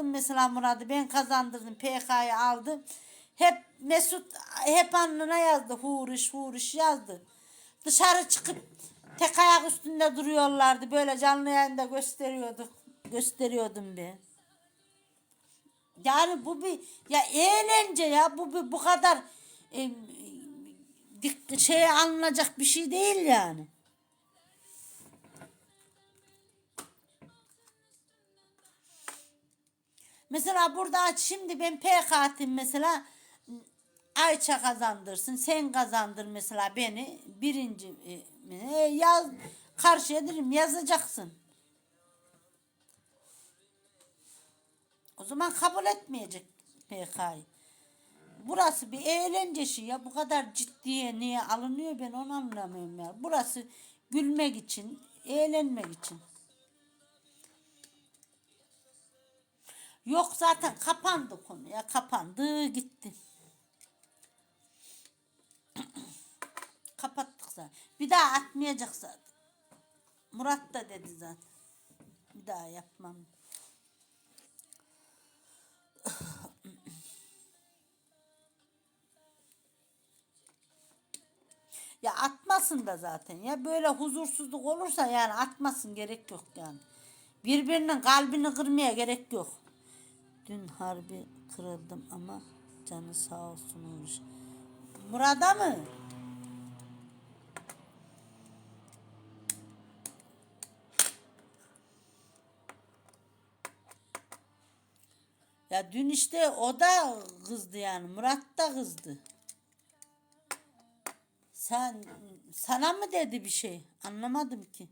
attım mesela Murat'ı. Ben kazandırdım. PK'yı aldım. Hep Mesut hep alnına yazdı. Huriş huriş yazdı. Dışarı çıkıp tek ayak üstünde duruyorlardı. Böyle canlı yayında gösteriyorduk. Gösteriyordum ben. Yani bu bir ya eğlence ya bu bir bu kadar e, şeye alınacak bir şey değil yani. Mesela burada şimdi ben PK atayım mesela Ayça kazandırsın sen kazandır mesela beni birinci e, yaz karşıya derim yazacaksın. O zaman kabul etmeyecek PK'yı. Burası bir eğlence işi ya. Bu kadar ciddiye niye alınıyor ben onu anlamıyorum ya. Burası gülmek için, eğlenmek için. Yok zaten kapandı konu ya. Kapandı gitti. Kapattık zaten. Bir daha atmayacak zaten. Murat da dedi zaten. Bir daha yapmam. Ya atmasın da zaten ya böyle huzursuzluk olursa yani atmasın gerek yok yani. Birbirinin kalbini kırmaya gerek yok. Dün harbi kırıldım ama canı sağ olsun Uğur. Murat'a mı? Ya dün işte o da kızdı yani. Murat da kızdı. Sen sana mı dedi bir şey? Anlamadım ki.